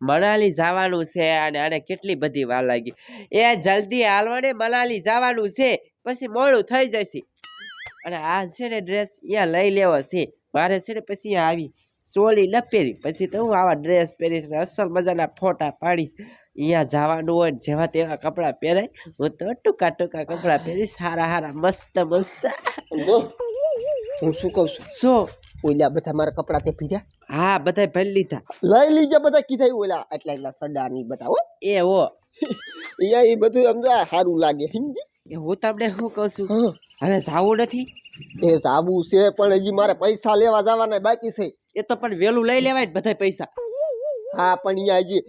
મનાલી જવાનું છે અને આને કેટલી બધી વાર લાગી. એ જલ્દી હાલવાને મનાલી જવાનું છે પછી મોડું થઈ જશે. અને આ છે ને ડ્રેસ અહીંયા લઈ લેવો છે. મારે છે ને પછી આવી ચોલી ન પહેરી. પછી તો હું આવા ડ્રેસ પહેરીશ ને અસલ મજાના ફોટા પાડીશ. અહીંયા જવાનું હોય ને જેવા તેવા કપડાં પહેરાય હું તો ટૂંકા ટૂંકા કપડાં પહેરીશ. સારા સારા મસ્ત મસ્ત. હું શું કહું છું? શું? ઓલા બધા મારા કપડાં તે પીધા હા બધાય ભરી લીધા. લઈ લીજે બધા કીધા ઓલા એટલા એટલા સડા ની બધા હો. એ હો. અહીંયા એ બધું સમજો સારું લાગે એ હું તમને શું કહું છું? હવે જાવું નથી? એ સાબુ છે પણ હજી મારે પૈસા લેવા જવાના બાકી છે. એ તો પણ વેલું લઈ લેવાય બધા પૈસા. હા પણ અહીંયા હજી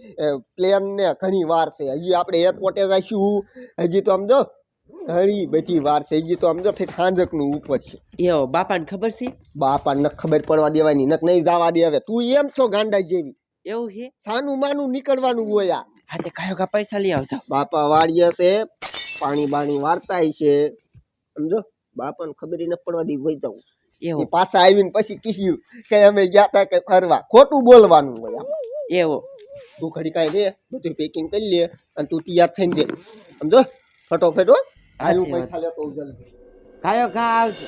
પ્લેન ને ઘણી વાર છે. હજી આપણે એરપોર્ટે જઈશું. હજી તો સમજો ઘણી બધી વાર થઈ ગઈ તો સમજો ઠીક સાંજકનું ઉપર છે. એવો બાપાને ખબર છે? બાપાને ખબર પડવા દેવાની નક નહીં જવા દે હવે. તું એમ છો ગાંડા જેવી. એવું છે? સાનું માનું નીકળવાનું હોય આ. હા કયો કા પૈસા લઈ આવજો. બાપા વાળીએ છે પાણી બાણી વાર્તા છે. સમજો બાપાને ખબર ન પડવા દી વહી જાઉં. એવો. પાછા આવીને પછી કીધું કે અમે ગયા તા કે ફરવા. ખોટું બોલવાનું હોય આમ. એવો. તું ઘડી કાંઈ રે બધું પેકિંગ કરી લે અને તું તૈયાર થઈને દે. સમજો ફટોફટ પૈસા લેતો જલ્દી કયો કા આવજો.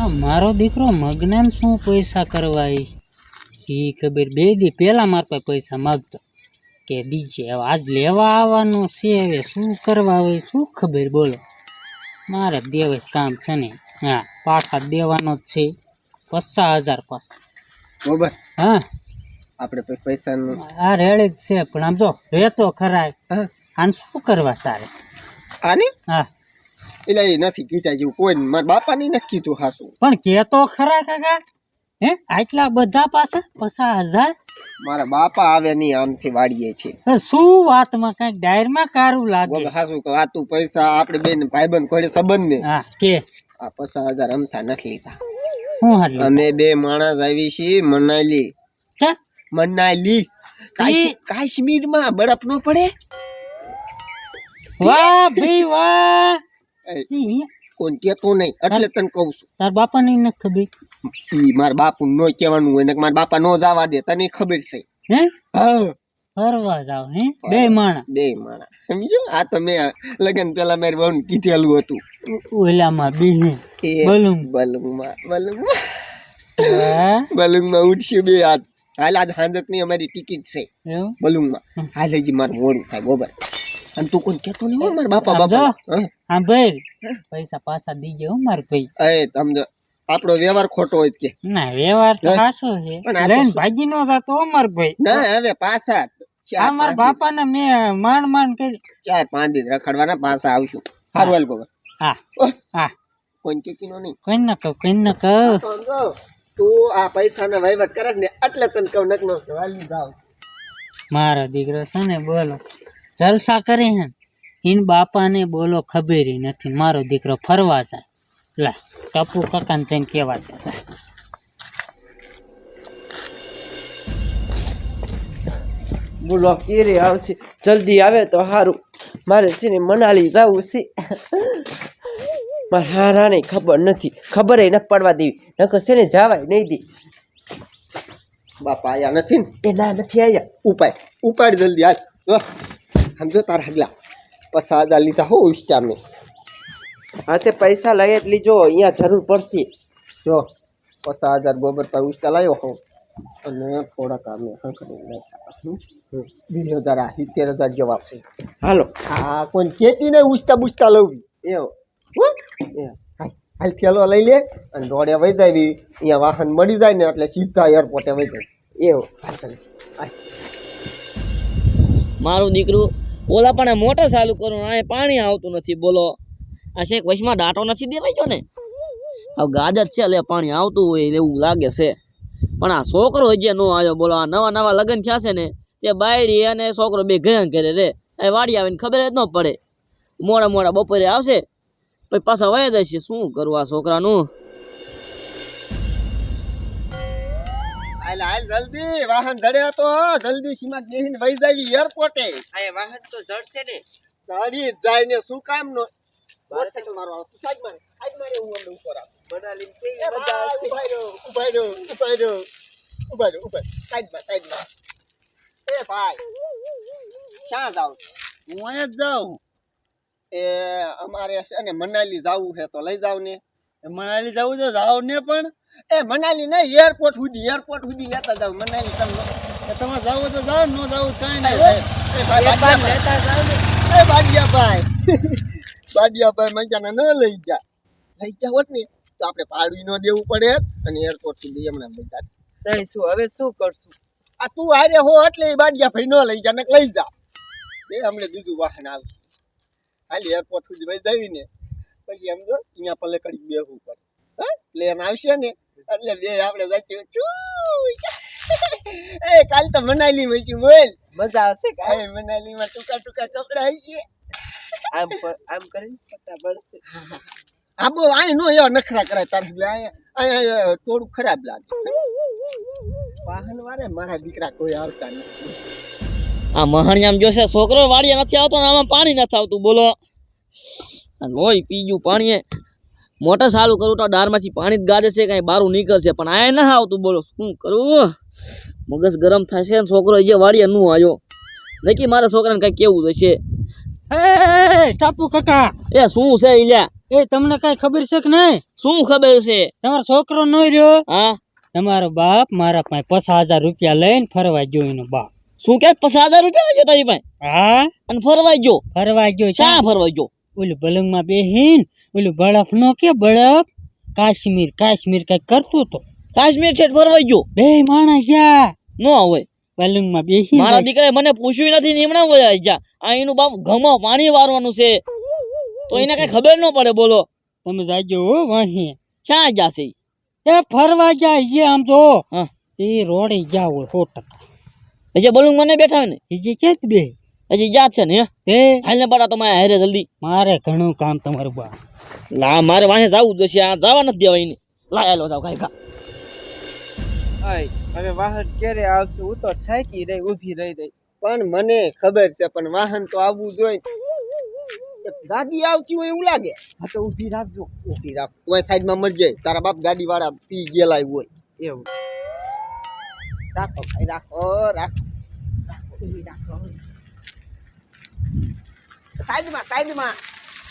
આ મારો દીકરો મગનામ શું પૈસા કરવા ઈ એ ખબર બે દી પહેલા મારા પાસે પૈસા માગતો. કે દીજે હવે આજ લેવા આવવાનો છે હવે શું કરવા હોય શું ખબર બોલો. મારે દેવે કામ છે ને. હા પાછા દેવાનો જ છે. પચાસ હજાર પાછા. બરોબર. હા. આપણે પૈસાનું આ રેડી જ છે પણ આમ તો રહેતો ખરા. હા. આને શું કરવા તારે? આની? હા. એટલે એ નથી કીધા જેવું કોઈ મારા બાપાની નથી કીધું હાસું પણ કે તો ખરા કાકા? હે આટલા બધા પાસે પચાસ હજાર? મારા બાપા આવે નહીં આમથી વાડીએ છે. શું વાતમાં કંઈક ડાયરમાં કારું લાગે? હાસું કે આ પૈસા આપણે બેન ભાઈબંધ કોઈ સંબંધ ને. હા કે? આ પચાસ હજાર અમથા નથી લીધા. હું અમે બે માણસ આવી છીએ મનાલી. મનાલી. કાશ્મીર કાશ્મીરમાં બરફ નો પડે? વાહ ભાઈ વાહ! કોણ કેતો નહીં એટલે તને કહું છું. તાર બાપાને ન ખબર. ઈ મારા બાપુ નો કહેવાનું હોય મારા બાપા નો જવા દે તને ખબર છે. હે? હા. ફરવા જાવ હે? બે માણા. બે માણા. સમજો? આ તો મેં લગન પેલા મારી બહુ કીધેલું હતું. ઓલામાં બીહે. એ બલૂન. બલુંગમાં બલુંગમાં હા? બલુંગમાં ઉઠશે બે હાથ. હાલ આજ હાંજકની અમારી ટિકિટ છે. બલુંગમાં હાલ હજી મારું મોડું થાય બરોબર. અને તું કોઈ કેતો નહીં હોય મારા બાપા બાપા હા? ભાઈ પૈસા પાછા દીજે હો માર ભાઈ. એ સમજો. આપણો વ્યવહાર ખોટો હોય કે. ના વ્યવહાર તો? સાચો છે. રેન તો? ભાગી નો જતો હો માર ભાઈ. ના હવે પાછા ચાર આ મારા પાંચ બાપાને મેં માંડ માંડ કરી. ચાર પાંચ દિવસ રખડવાના પાછા આવશું. સારું હાલ ગોબર હા. હા? કોઈ કેકીનો નહીં. કઈ ન કહું કોઈ ન કહું. તું આ પૈસાના વહીવટ કરે ને એટલે તને કહું નકનો વાલી જાવ. મારો દીકરો છે ને બોલો. જલસા કરે હે ઇન બાપાને બોલો ખબેરી નથી, મારો દીકરો ફરવા જાય. લા, ટપુ કાકાને જઈને કહેવા જતા બોલો, કેરે આવશે? જલ્દી આવે તો સારું મારે છે ને મનાલી જવું છે. મારે હારાને ખબર નથી. ખબર ન પડવા દેવી. નકર છે ને જવાય નહીં દે. બાપા આયા નથી ને? એ ના, નથી આવ્યા ઉપાય. ઉપાડ જલ્દી આજ સમજો તાર હગલા. હજાર લીધા હો ઉષ્ટા મેં હા, તે પૈસા લઈ જ લીજો, અહીંયા જરૂર પડશે. જો પચાસ હજાર ગોબર પર ઉષ્ટા લાવ્યો હો. અને થોડાક અમે હંકડી વીસ હજાર આ સિત્તેર હજાર જવાબ છે હાલો. આ કોઈ ખેતી નહીં ઉષ્ટા બુષ્ટા લઉં એવો. હો? હાલ થેલો લઈ લે અને દોડે વહી જાય અહીંયા વાહન મળી જાય ને એટલે સીધા એરપોર્ટે વહી જાય એવો. મારું દીકરું ઓલા પણ મોટર ચાલુ કરું અહીંયા પાણી આવતું નથી, બોલો. આ શેખ વચમાં દાંટો નથી દેવાય ગયો ને? હવે ગાજર છે એટલે પાણી આવતું હોય એવું લાગે છે. પણ આ છોકરો હજી નો આવ્યો, બોલો, આ નવા નવા લગ્ન થયા છે ને, તે બાયડી અને છોકરો બે ગયા કરે રે. એ વાડી આવીને ખબર જ ન પડે. મોડા મોડા બપોરે આવશે, પછી પાછા વયા જશે. શું કરવું આ છોકરાનું? જલ્દી વાહન જડ્યા તો જલ્દી સીમા બેહીને વહી જાવી એરપોર્ટે આ વાહન તો જડશે ને. ગાડી જ જાય ને શું કામ નો? મારો આવે. મારે સાઈડ મારે હું અંદર ઉપર આવું. મનાલી કેવી એ મજા આવશે. રહ્યો ઊભા રહ્યો ઊભા રહ્યો ઊભા રહ્યો ઊભા સાઈડમાં એ ભાઈ ક્યાં જાવ હું અહીંયા જ જાઉં. એ અમારે છે ને મનાલી જવું છે તો લઈ જાવ ને મનાલી જવું તો જાવ ને પણ. એ મનાલી નહીં એરપોર્ટ સુધી એરપોર્ટ સુધી લેતા જાવ મનાલી તમને. તમે જાવ તો જાવ ન જાવ કઈ નહીં. ભાઈ, બાદિયાભાઈ. એ બાદિયાભાઈ બાદિયાભાઈ મજાના ન લઈ જા. લઈ જા હોત ને તો આપણે ભાડું ન દેવું પડે અને એરપોર્ટ સુધી એમણે બધા નહીં શું હવે શું કરશું? આ તું હારે હો એટલે એ બાદિયાભાઈ ન લઈ જા ને લઈ જા. એ હમણે બીજું વાહન આવશે. ખાલી એરપોર્ટ સુધી ભાઈ જવી ને. પછી એમ જો અહીંયા પલે કરી બેહવું પડે. હા? પ્લેન આવશે ને એટલે બે આપણે જઈએ એ કાલ તો મનાલી માં છું બોલ. મજા આવશે કાલે મનાલી માં ટૂંકા ટૂંકા કપડા આવીએ આમ આમ કરીને પટ્ટા પડશે. આ બહુ આય નો એવા નખરા કરાય તારે. અહીંયા થોડું ખરાબ લાગે. વાહન વાળે મારા દીકરા કોઈ આવતા નથી. આ મહાણિયામ જોશે છોકરો વાળીયા નથી આવતો ને આમાં પાણી નથી આવતું. બોલો. આ લોહી પી ગયું પાણીએ. મોટર ચાલુ કરું તો દારમાંથી પાણી જ ગાજે છે કાંઈ બારું નીકળશે. પણ આ ના આવતું બોલો શું કરું? મગજ ગરમ થાય છે છોકરો જે વાડીએ નું આવ્યો. નક્કી મારા છોકરાને કાંઈ કેવું છે? એ ટાપુ કાકા. એ શું છે ઇલ્યા એ તમને કઈ ખબર છે કે નહીં? શું ખબર છે? તમારો છોકરો ન રહ્યો? હા. તમારો બાપ મારા પાસે પચાસ હજાર રૂપિયા લઈને ફરવા ગયો એનો બાપ. શું કે? પચાસ હજાર રૂપિયા ગયો તારી પાસે? હા? અને ફરવા ગયો? ફરવા ગયો ક્યાં ચા ફરવાઈ ગયો? ઓલું બલંગમાં બેહીન ઓલું બળફ નો કે બળફ કાશ્મીર કાશ્મીર કઈ કરતું તો. કાશ્મીર છે ફરવાઈ ગયો. બે માણસ જા ન હોય. બલંગમાં બેહી મારા દીકરાએ મને પૂછ્યું નથી નીમણા હોય જા આ એનું બાપ ઘમો પાણી વારવાનું છે. તો એને કઈ ખબર ન પડે બોલો. તમે જાજો હો વાહી. ક્યાં જાશે? એ ફરવા જાય છે આમ તો. હા. એ રોડે જાવ હો ટકા. હજી બોલું મને બેઠા ને? એ જે છે બે. હજી યાદ છે ને હે? હાલને હાલ ને પડા તમારે હારે જલ્દી. મારે ઘણું કામ તમારું બા. લા મારે વાહે જવું જોશે આ જવા નથી દેવા એને. લા હાલો જાવ કાઈ ખા. આય હવે વાહન ક્યારે આવશે? હું તો થાકી રહી ઊભી રહી રહી. પણ મને ખબર છે પણ વાહન તો આવવું જોઈએ. ગાડી આવતી હોય એવું લાગે. હા તો ઊભી રાખજો. ઊભી રાખ. તું સાઈડમાં મરી જાય. તારા બાપ ગાડી વાળા પી ગયેલા હોય. એવું. રાખો ભાઈ રાખો રાખો. રાખો, રાખો. સાઈડમાં સાઈડમાં.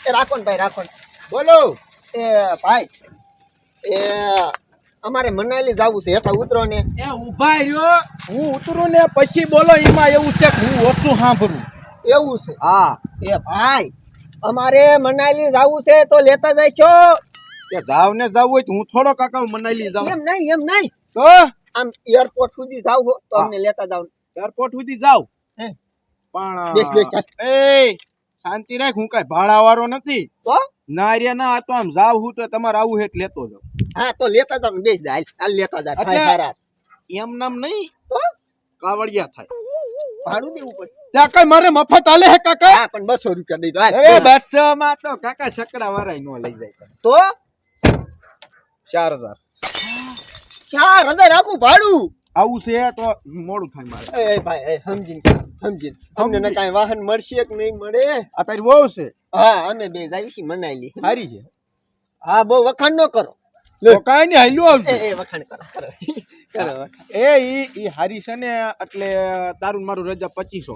એ રાખો ને ભાઈ રાખો ને. બોલો. એ ભાઈ એ અમારે મનાલી જવું છે હેઠા ઉતરો ને. એ ઊભા રહ્યો. હું ઉતરું ને પછી બોલો એમાં એવું છે કે હું ઓછું સાંભળું. એવું છે? હા. એ ભાઈ અમારે મનાલી જવું છે તો લેતા જઈશો કે જાવ ને જાવ હોય તો હું થોડો કાકા મનાલી જાઉં. એમ નહીં એમ નહીં. તો? આમ એરપોર્ટ સુધી જાવ તો અમને લેતા જાવ. એરપોર્ટ સુધી જાવ હે. પણ. એ શાંતિ રાખ હું કઈ ભાડા વાળો નથી તો ના રે ના તો આમ જાવ હું તો તમારે આવું હેઠ લેતો જાવ હા તો લેતા જાવ બેસ જા હાલ, હાલ લેતા જાય એમ નામ નહીં તો કાવડિયા થાય. ભાડું દેવું પડશે. ત્યાં કઈ મારે મફત આલે હે કાકા? હા પણ બસો રૂપિયા દઈ દો એ બસમાં તો કાકા સકડા વાળા નો લઈ જાય. તો? ચાર હજાર. ચાર હજાર રાખું ભાડું? આવું છે તો મોડું થાય મારે. એ ભાઈ એ સમજીને સમજીને. અમને ને કાંઈ વાહન મળશે કે નહીં મળે? આ તારી વહુ છે. હા અમે બે જાવીશી મનાયલી સારી છે. હા બહુ વખાણ ન કરો. કાંઈ નહીં હાલ્યો આવજો. એ વખાણ કરો કરો. એ ઈ ઈ હારી છે ને એટલે તારું મારું રજા પચીસો.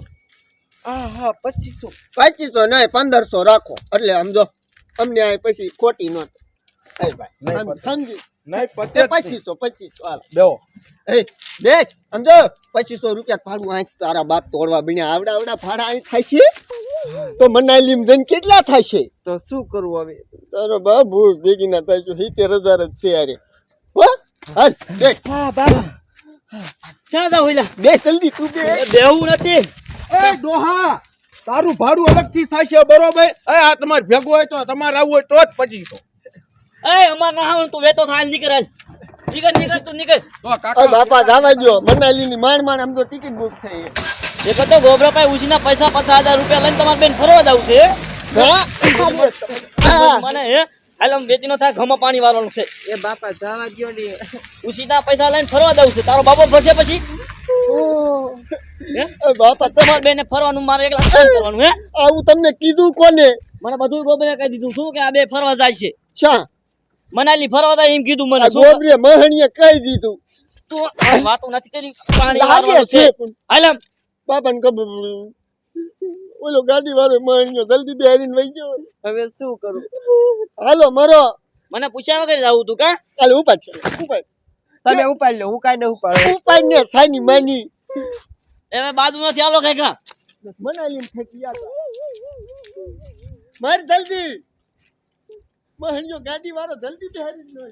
હા હા પચીસો. પચીસો નહીં પંદરસો રાખો. એટલે સમજો અમને આ પછી ખોટી નહોતી ભાઈ સમજી. નહીં પતે જ. પચીસો પચીસો હાલ. દેવો એ બેચ સમજો? પચીસો રૂપિયા ભાડું અહીં તારા બાપ તોડવા બન્યા આવડા આવડા ભાડા અહીં થાય છે તો મનાલી જઈને કેટલા થાય છે તો શું કરવું હવે? તારો બાબુ ભેગી ના થાય છે સિત્તેર હજાર જ છે અરે હો? હાલ બેસ હા બાબા ક્યાં જાવ ઓલા બેસ જલ્દી તું બે દેવું નથી. એ ડોહા તારું ભાડું અલગથી થશે બરોબર? એ આ તમારે ભેગું હોય તો તમારે આવવું હોય તો જ પચીસો. એ અમાર ના આવે તું વેતો થાય નીકળ નીકળ નીકળ તું નીકળ. તો કાકા બાપા જવા દો મનાલી ની માંડ માંડ આમ તો ટિકિટ બુક થઈ એક તો ગોબરા પાસે ઉછીના પૈસા પચાસ હજાર રૂપિયા લઈને તમારે બેન ફરવા જાવ છે હે? હા? હા મને હે? હાલ આમ નો થાય ઘમાં પાણી વાળવાનું છે. એ બાપા જવા દ્યો ને. ઉછીના પૈસા લઈને ફરવા જાવ છે. તારો બાપો ફસે પછી? હે? એ બાપા તમારે બેને ફરવાનું મારે એકલા કરવાનું હે? આવું તમને કીધું કોને? મને બધું ગોબરે કહી દીધું. શું કે આ બે ફરવા જાય છે? શા? મનાલી ફરવા તા એમ કીધું મને. આ મહણીએ કહી દીધું. તું વાતો નથી કરી. પાણી લાગે છે પણ. હાલ ખબર પડી. ઓલો ગાડી વાળો મહણીઓ જલ્દી બેરીને વહી ગયો. હવે શું કરું? હાલો મરો. મને પૂછ્યા વગર જ આવું તું કા? કાલે ઉપાડ ઉપાડ. તમે ઉપાડ લો હું કાઈ ન ઉપાડ. ઉપાડ ને સાની માની. એમે બાજુ નથી આલો કઈ કા? મનાલી ફેંકી આલો. જલ્દી. મહણિયો ગાંધી વાળો જલ્દી પહેરી જ ગયો.